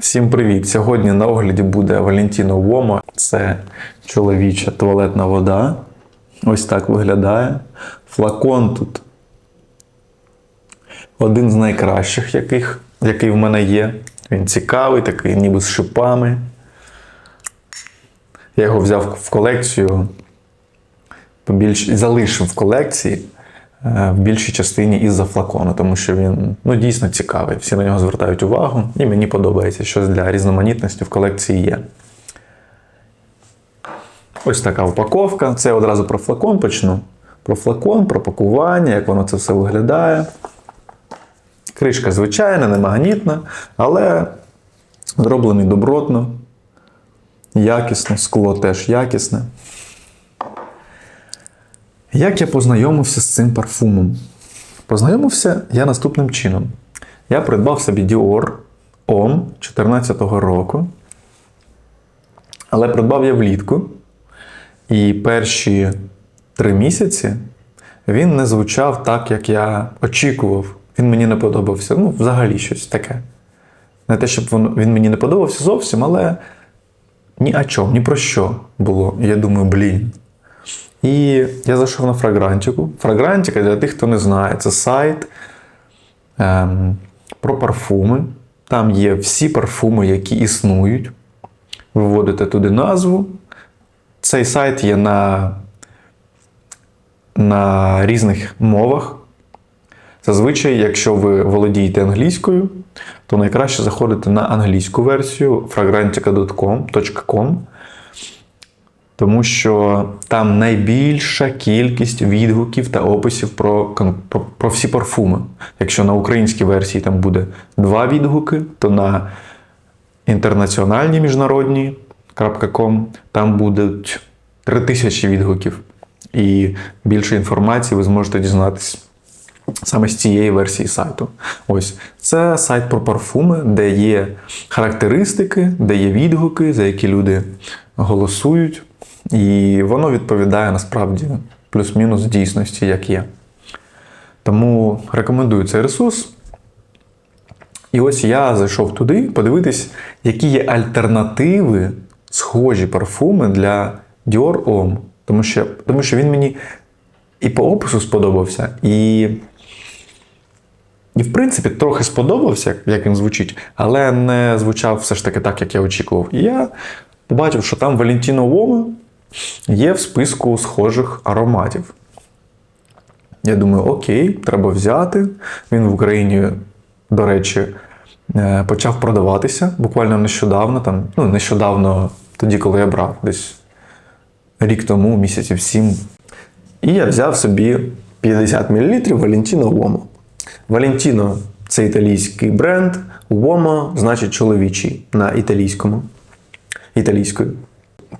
Всім привіт! Сьогодні на огляді буде Валентіно Вома. Це чоловіча туалетна вода. Ось так виглядає. Флакон тут один з найкращих, яких, який в мене є. Він цікавий, такий ніби з шипами. Я його взяв в колекцію, побільш... залишив в колекції в більшій частині із-за флакону, тому що він ну, дійсно цікавий. Всі на нього звертають увагу, і мені подобається, щось для різноманітності в колекції є. Ось така упаковка. Це одразу про флакон почну. Про флакон, про пакування, як воно це все виглядає. Кришка звичайна, не магнітна, але зроблений добротно, якісно, скло теж якісне. Як я познайомився з цим парфумом? Познайомився я наступним чином. Я придбав собі Dior Homme 2014 року, але придбав я влітку. І перші три місяці він не звучав так, як я очікував. Він мені не подобався. Ну, взагалі щось таке. Не те, щоб він мені не подобався зовсім, але ні о чому, ні про що було. Я думаю, блін. І я зайшов на Фрагрантику. Фрагрантика, для тих, хто не знає, це сайт ем, про парфуми. Там є всі парфуми, які існують. Ви вводите туди назву. Цей сайт є на, на різних мовах. Зазвичай, якщо ви володієте англійською, то найкраще заходити на англійську версію fragrantica.com, тому що там найбільша кількість відгуків та описів про, про, про всі парфуми. Якщо на українській версії там буде два відгуки, то на інтернаціональній міжнародній .com там будуть 3000 відгуків. І більше інформації ви зможете дізнатися саме з цієї версії сайту. Ось це сайт про парфуми, де є характеристики, де є відгуки, за які люди голосують. І воно відповідає насправді плюс-мінус дійсності, як є. Тому рекомендую цей ресурс. І ось я зайшов туди подивитись, які є альтернативи, схожі парфуми для Dior Homme. Тому що, тому що він мені і по опису сподобався, і, і в принципі, трохи сподобався, як він звучить, але не звучав все ж таки так, як я очікував. І я побачив, що там Valentino Woman є в списку схожих ароматів. Я думаю, окей, треба взяти. Він в Україні, до речі, е, почав продаватися буквально нещодавно. Там, ну, нещодавно, тоді, коли я брав, десь рік тому, місяців сім. І я взяв собі 50 мл Valentino Uomo. Valentino – це італійський бренд, Uomo значить чоловічий на італійському. Італійською.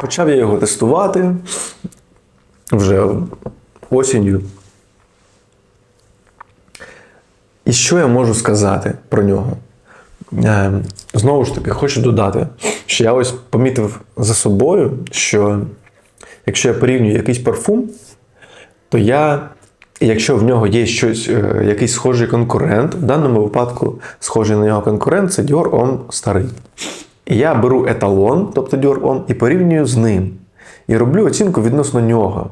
Почав я його тестувати вже осінню. І що я можу сказати про нього? Е, Знову ж таки, хочу додати, що я ось помітив за собою, що якщо я порівнюю якийсь парфум, то я, якщо в нього є щось, е, якийсь схожий конкурент, в даному випадку схожий на нього конкурент це Dior Homme старий. Я беру еталон, тобто Homme, і порівнюю з ним. І роблю оцінку відносно нього.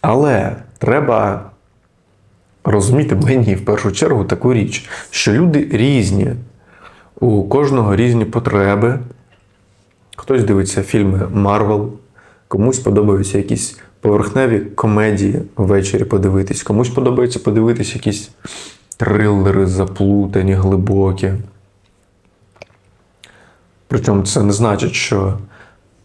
Але треба розуміти мені в першу чергу таку річ, що люди різні, у кожного різні потреби. Хтось дивиться фільми Марвел, комусь подобаються якісь поверхневі комедії ввечері подивитись, комусь подобається подивитись якісь трилери заплутані, глибокі. Причому це не значить, що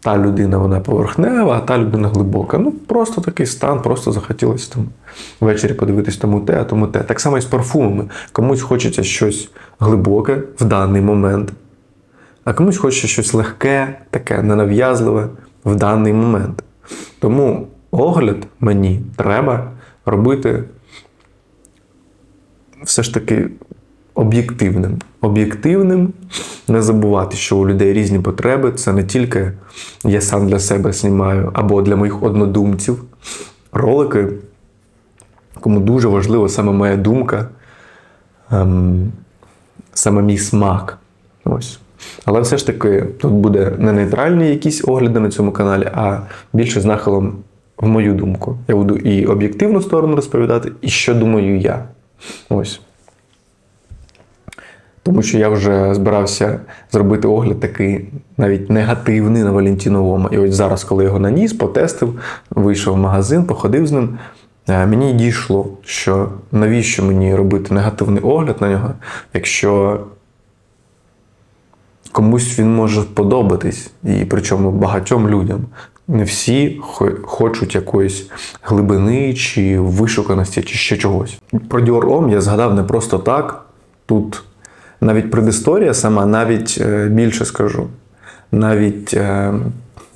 та людина вона поверхнева, а та людина глибока. Ну, просто такий стан, просто захотілося там ввечері подивитись тому те, а тому те. Так само і з парфумами. Комусь хочеться щось глибоке в даний момент, а комусь хочеться щось легке, таке ненав'язливе в даний момент. Тому огляд мені треба робити все ж таки об'єктивним. Об'єктивним, не забувати, що у людей різні потреби. Це не тільки я сам для себе знімаю або для моїх однодумців. Ролики, кому дуже важлива саме моя думка, ем, саме мій смак. Ось. Але все ж таки тут буде не нейтральні якісь огляди на цьому каналі, а більше з нахилом в мою думку. Я буду і об'єктивну сторону розповідати, і що думаю я. Ось. Тому що я вже збирався зробити огляд такий навіть негативний на Валентіновому. І ось зараз, коли його наніс, потестив, вийшов в магазин, походив з ним. е, Мені дійшло, що навіщо мені робити негативний огляд на нього, якщо комусь він може сподобатись, і причому багатьом людям. Не всі хочуть якоїсь глибини чи вишуканості, чи ще чогось. Про Dior Homme я згадав не просто так. Тут навіть предісторія сама, навіть е, більше скажу, навіть е,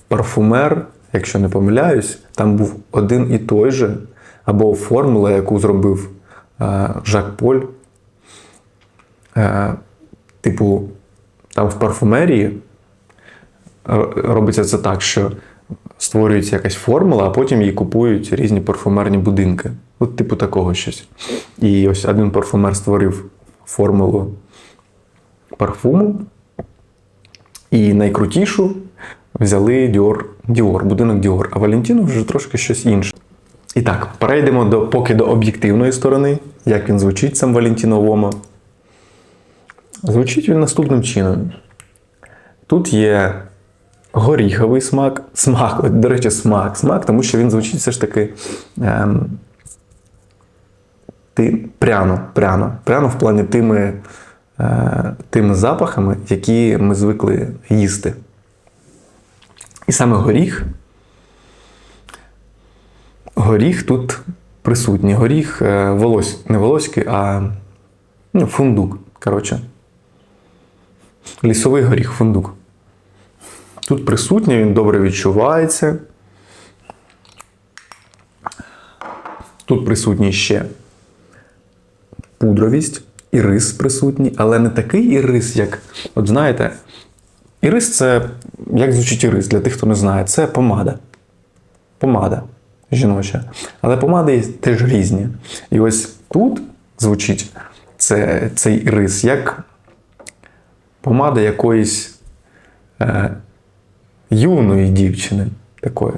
парфумер, якщо не помиляюсь, там був один і той же, або формула, яку зробив е, Жак Поль. Типу, там в парфумерії робиться це так, що створюється якась формула, а потім її купують різні парфумерні будинки. От, типу, такого щось. І ось один парфумер створив формулу парфуму. І найкрутішу взяли Dior, Dior, будинок Dior, а Валентіно вже трошки щось інше. І так, перейдемо до, поки до об'єктивної сторони, як він звучить сам Валентіно Вома. Звучить він наступним чином. Тут є горіховий смак, смак, до речі, смак, смак, тому що він звучить все ж таки ем, ти, пряно, пряно, пряно в плані тими, тими запахами, які ми звикли їсти. І саме горіх. Горіх тут присутній. Горіх е, волось, не волоський, а ну, фундук. Коротше. Лісовий горіх, фундук. Тут присутній, він добре відчувається. Тут присутній ще пудровість, ірис присутній, але не такий ірис, як, от знаєте, ірис це, як звучить ірис, для тих, хто не знає, це помада. Помада жіноча. Але помади теж різні. І ось тут звучить це, цей ірис як помада якоїсь е, юної дівчини такої.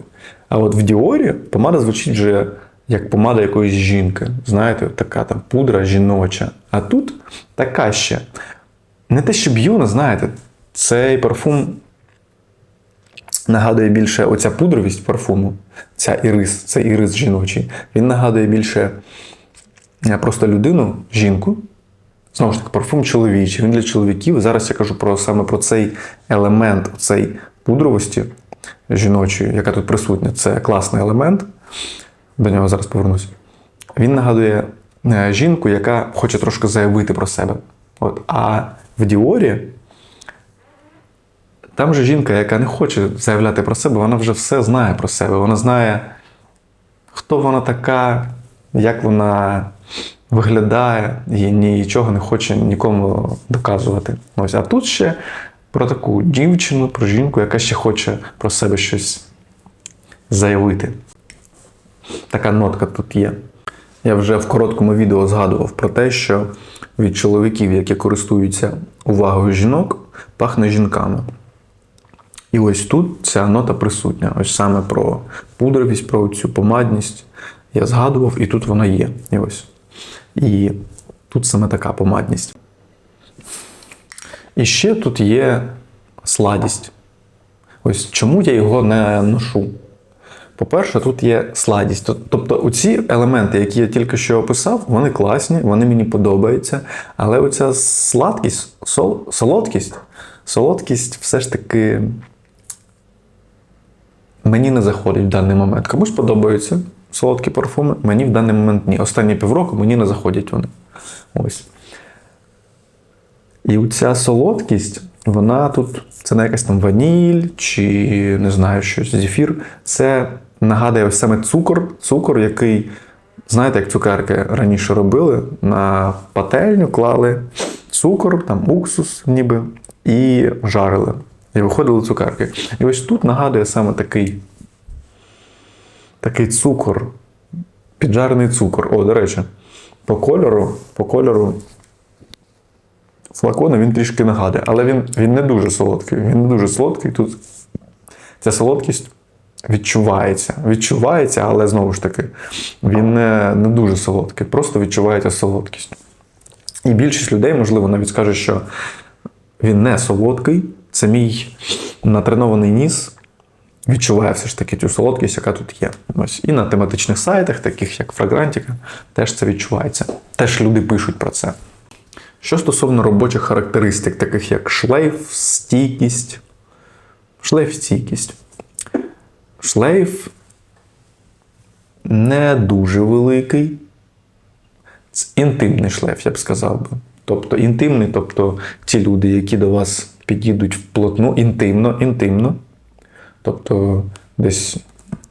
А от в Діорі помада звучить вже як помада якоїсь жінки. Знаєте, така там пудра жіноча. А тут така ще. Не те, щоб юна, знаєте, цей парфум нагадує більше оця пудровість парфуму, ця ірис, цей ірис жіночий. Він нагадує більше е, просто людину, жінку. Знову ж таки, парфум чоловічий, він для чоловіків. Зараз я кажу про саме про цей елемент, цей пудровості жіночої, яка тут присутня. Це класний елемент. До нього зараз повернусь. Він нагадує е, жінку, яка хоче трошки заявити про себе. От. А в Діорі там же жінка, яка не хоче заявляти про себе, вона вже все знає про себе. Вона знає, хто вона така, як вона виглядає, і нічого не хоче нікому доказувати. Ось. А тут ще про таку дівчину, про жінку, яка ще хоче про себе щось заявити. Така нотка тут є. Я вже в короткому відео згадував про те, що від чоловіків, які користуються увагою жінок, пахне жінками. І ось тут ця нота присутня. Ось саме про пудровість, про цю помадність я згадував, і тут вона є. І ось. І тут саме така помадність. І ще тут є сладість. Ось чому я його не ношу? По-перше, тут є сладість. Тобто, оці елементи, які я тільки що описав, вони класні, вони мені подобаються. Але оця сладкість, сол, солодкість, солодкість все ж таки мені не заходить в даний момент. Комусь подобаються солодкі парфуми, мені в даний момент ні. Останні півроку мені не заходять вони. Ось. І ця солодкість, вона тут, це не якась там ваніль чи не знаю, щось зефір. Це нагадує саме цукор, цукор, який, знаєте, як цукерки раніше робили, на пательню клали цукор, там уксус, ніби, і жарили. І виходили цукерки. І ось тут нагадує саме такий, такий цукор, піджарений цукор. О, до речі, по кольору, по кольору флакона він трішки нагадує, але він, він не дуже солодкий. Він не дуже солодкий. Тут ця солодкість відчувається. Відчувається, але знову ж таки, він не, не дуже солодкий, просто відчувається солодкість. І більшість людей, можливо, навіть скаже, що він не солодкий. Це мій натренований ніс. Відчуває все ж таки цю солодкість, яка тут є. Ось. І на тематичних сайтах, таких як Фрагрантіка, теж це відчувається. Теж люди пишуть про це. Що стосовно робочих характеристик, таких як шлейф, стійкість. Шлейф, стійкість. Шлейф не дуже великий. Це інтимний шлейф, я б сказав би. Тобто інтимний, тобто ті люди, які до вас підійдуть вплотну, інтимно, інтимно. Тобто десь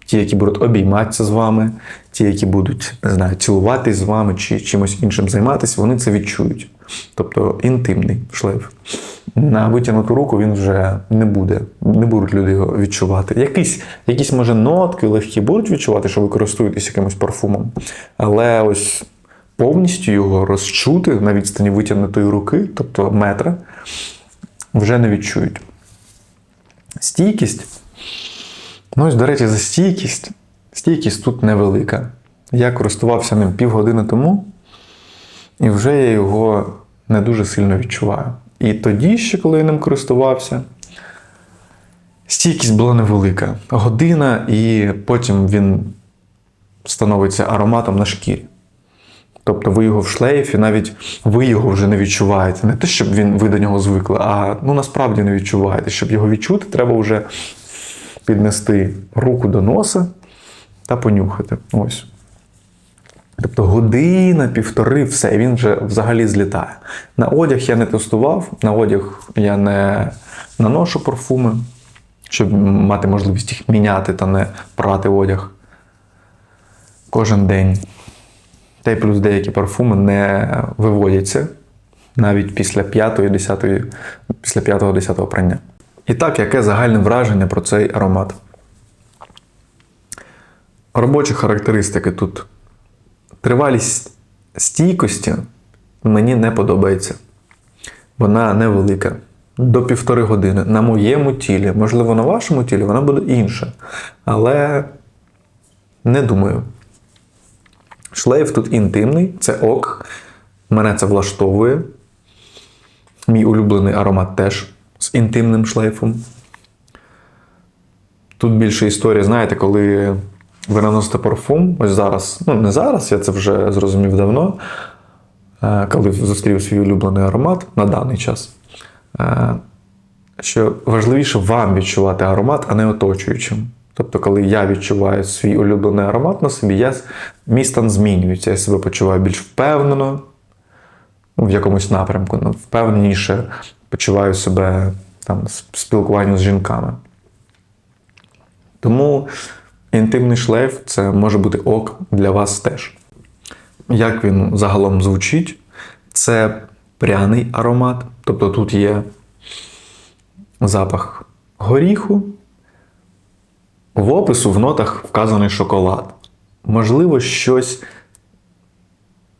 ті, які будуть обійматися з вами, ті, які будуть не знаю, цілуватись з вами чи чимось іншим займатися, вони це відчують. Тобто інтимний шлейф. На витягнуту руку він вже не буде, не будуть люди його відчувати. Якісь, якісь може, нотки легкі будуть відчувати, що ви користуєтесь якимось парфумом. Але ось повністю його розчути на відстані витягнутої руки, тобто метра, вже не відчують. Стійкість. Ну, ось, до речі, за стійкість. Стійкість тут невелика. Я користувався ним півгодини тому, і вже я його не дуже сильно відчуваю. І тоді, ще коли я ним користувався, стійкість була невелика. Година, і потім він становиться ароматом на шкірі. Тобто ви його в шлейфі, навіть ви його вже не відчуваєте. Не те, щоб він, ви до нього звикли, а ну насправді не відчуваєте. Щоб його відчути, треба вже піднести руку до носа та понюхати. Ось. Тобто година, півтори, все, він вже взагалі злітає. На одяг я не тестував, на одяг я не наношу парфуми, щоб мати можливість їх міняти та не прати одяг кожен день. Та й плюс деякі парфуми не виводяться навіть після 5-10 після 5-10 прання. І так, яке загальне враження про цей аромат? Робочі характеристики тут. Тривалість стійкості мені не подобається. Вона невелика. До півтори години. На моєму тілі, можливо, на вашому тілі вона буде інша. Але не думаю. Шлейф тут інтимний, це ок. Мене це влаштовує. Мій улюблений аромат теж з інтимним шлейфом. Тут більше історія, знаєте, коли ви наносите парфум, ось зараз, ну не зараз, я це вже зрозумів давно, е, коли зустрів свій улюблений аромат на даний час. е, Що важливіше вам відчувати аромат, а не оточуючим. Тобто, коли я відчуваю свій улюблений аромат на собі, я, мій стан змінюється. Я себе почуваю більш впевнено ну, в якомусь напрямку, ну, впевненіше почуваю себе там, в спілкуванні з жінками. Тому інтимний шлейф це може бути ок для вас теж. Як він загалом звучить? Це пряний аромат, тобто тут є запах горіху. В опису в нотах вказаний шоколад. Можливо, щось.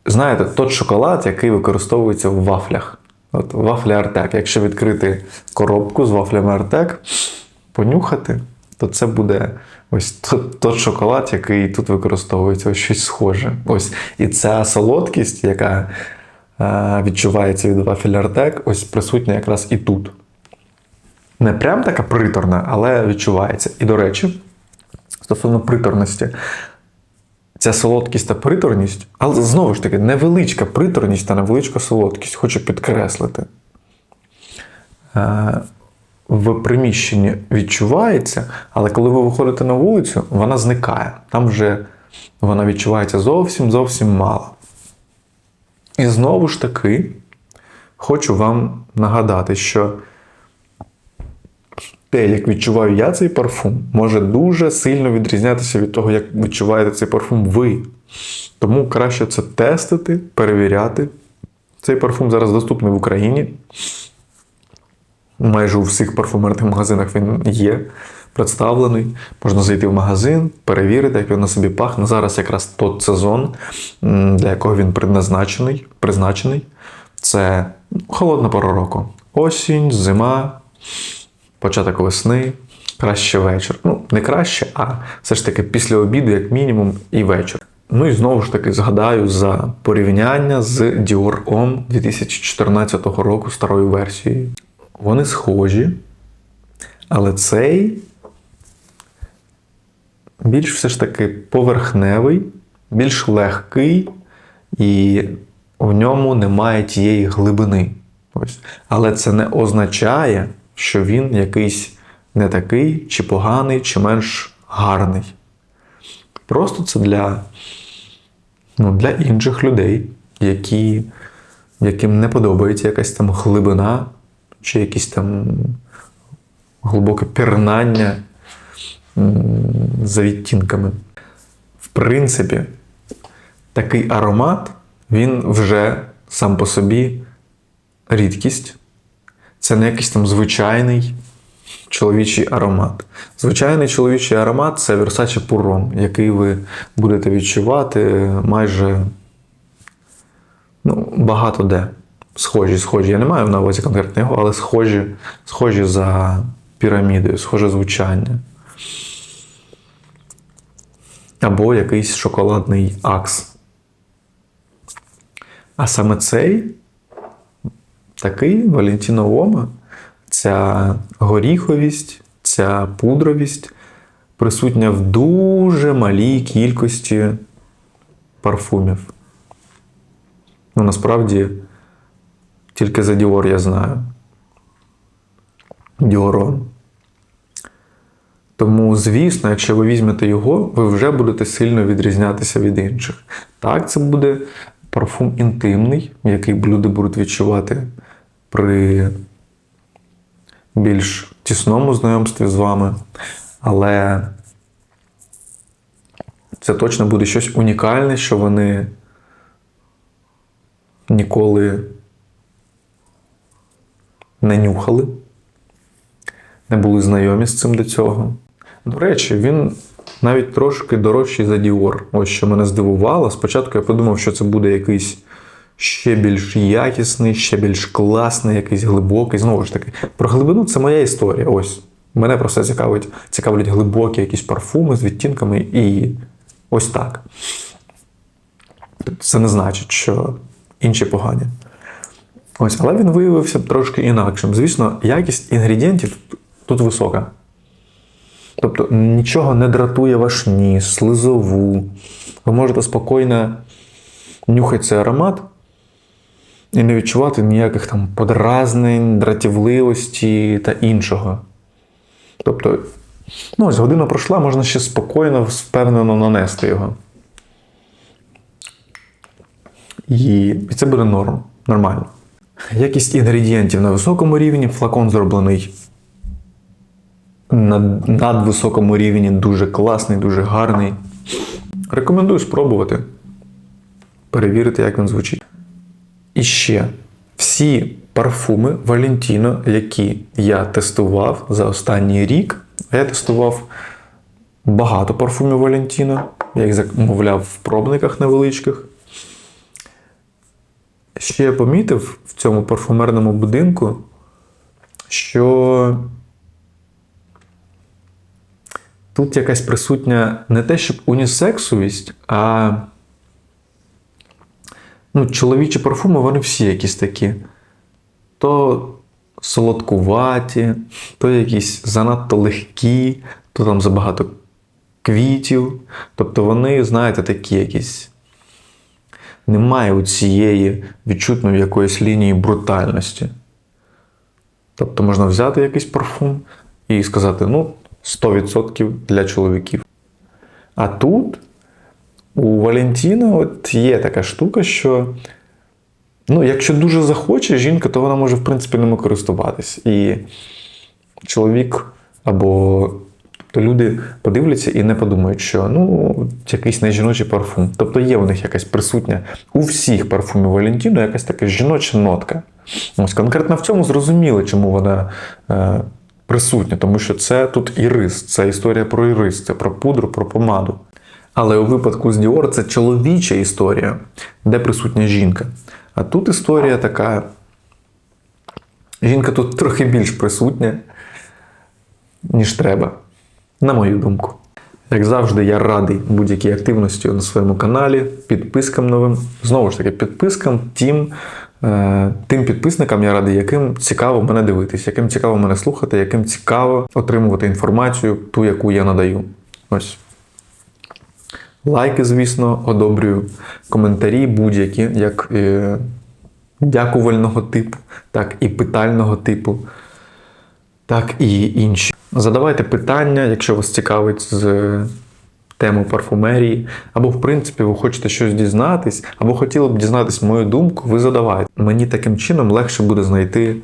Знаєте, тот шоколад, який використовується в вафлях. От вафля Артек. Якщо відкрити коробку з вафлями Артек, понюхати, то це буде ось тот шоколад, який тут використовується, ось щось схоже. Ось. І ця солодкість, яка е, відчувається від вафель Артек, ось присутня якраз і тут. Не прям така приторна, але відчувається. І, до речі, стосовно приторності, ця солодкість та приторність, але знову ж таки, невеличка приторність та невеличка солодкість, хочу підкреслити. В приміщенні відчувається, але коли ви виходите на вулицю, вона зникає. Там вже вона відчувається зовсім зовсім мало. І знову ж таки, хочу вам нагадати, що те, як відчуваю я цей парфум, може дуже сильно відрізнятися від того, як відчуваєте цей парфум ви. Тому краще це тестити, перевіряти. Цей парфум зараз доступний в Україні. Майже у всіх парфумерних магазинах він є представлений. Можна зайти в магазин, перевірити, як він на собі пахне. Зараз якраз тот сезон, для якого він предназначений, призначений. Це холодна пора року. Осінь, зима, початок весни, краще вечір. Ну, не краще, а все ж таки після обіду, як мінімум, і вечір. Ну і знову ж таки згадаю за порівняння з Dior Homme 2014 року старою версією. Вони схожі, але цей більш все ж таки поверхневий, більш легкий, і в ньому немає тієї глибини. Ось. Але це не означає, що він якийсь не такий, чи поганий, чи менш гарний. Просто це для, ну, для інших людей, які, яким не подобається якась там глибина, чи якісь там глибоке пірнання за відтінками. В принципі, такий аромат, він вже сам по собі рідкість. Це не якийсь там звичайний чоловічий аромат. Звичайний чоловічий аромат це Versace Purron, який ви будете відчувати майже ну, багато де. Схожі, схожі. Я не маю на увазі конкретно його, але схожі, схожі за пірамідою, схоже звучання. Або якийсь шоколадний акс. А саме цей такий Валентіно Ома, ця горіховість, ця пудровість присутня в дуже малій кількості парфумів. Ну, насправді, тільки за Dior я знаю. Діорон. Тому, звісно, якщо ви візьмете його, ви вже будете сильно відрізнятися від інших. Так, це буде парфум інтимний, який люди будуть відчувати при більш тісному знайомстві з вами. Але це точно буде щось унікальне, що вони ніколи не нюхали, не були знайомі з цим до цього. До речі, він навіть трошки дорожчий за Dior. Ось що мене здивувало. Спочатку я подумав, що це буде якийсь ще більш якісний, ще більш класний, якийсь глибокий. Знову ж таки, про глибину це моя історія. Ось. Мене просто цікавить, цікавлять глибокі якісь парфуми з відтінками і ось так. Це не значить, що інші погані. Ось, але він виявився трошки інакшим. Звісно, якість інгредієнтів тут висока. Тобто нічого не дратує ваш ніс, слизову. Ви можете спокійно нюхати цей аромат і не відчувати ніяких там подразнень, дратівливості та іншого. Тобто, ну, ось година пройшла, можна ще спокійно, впевнено нанести його. І, це буде норм, нормально. Якість інгредієнтів на високому рівні, флакон зроблений на надвисокому рівні, дуже класний, дуже гарний. Рекомендую спробувати, перевірити, як він звучить. І ще всі парфуми Valentino, які я тестував за останній рік, я тестував багато парфумів Valentino, я їх замовляв в пробниках невеличких. Ще помітив в цьому парфумерному будинку, що тут якась присутня не те, щоб унісексовість, а ну, чоловічі парфуми, вони всі якісь такі. То солодкуваті, то якісь занадто легкі, то там забагато квітів. Тобто вони, знаєте, такі якісь. Немає у цієї відчутної якоїсь лінії брутальності. Тобто можна взяти якийсь парфум і сказати, ну, 100% для чоловіків. А тут у Валентіна от є така штука, що ну, якщо дуже захоче жінка, то вона може, в принципі, ними користуватись. І чоловік або то люди подивляться і не подумають, що ну, якийсь не жіночий парфум. Тобто є в них якась присутня у всіх парфумів Валентіно якась така жіноча нотка. Ось конкретно в цьому зрозуміло, чому вона е, присутня, тому що це тут ірис, це історія про ірис, це про пудру, про помаду. Але у випадку з Діор це чоловіча історія, де присутня жінка. А тут історія така. Жінка тут трохи більш присутня, ніж треба, на мою думку. Як завжди, я радий будь-якій активності на своєму каналі, підпискам новим. Знову ж таки, підпискам тим, е, тим підписникам я радий, яким цікаво мене дивитись, яким цікаво мене слухати, яким цікаво отримувати інформацію, ту, яку я надаю. Ось. Лайки, звісно, одобрюю. Коментарі будь-які, як е, дякувального типу, так і питального типу, так і інші. Задавайте питання, якщо вас цікавить з е, тему парфумерії, або, в принципі, ви хочете щось дізнатись, або хотіли б дізнатись мою думку, ви задавайте. Мені таким чином легше буде знайти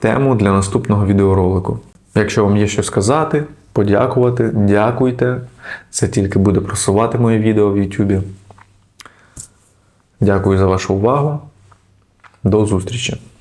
тему для наступного відеоролику. Якщо вам є що сказати, подякувати, дякуйте. Це тільки буде просувати моє відео в YouTube. Дякую за вашу увагу. До зустрічі!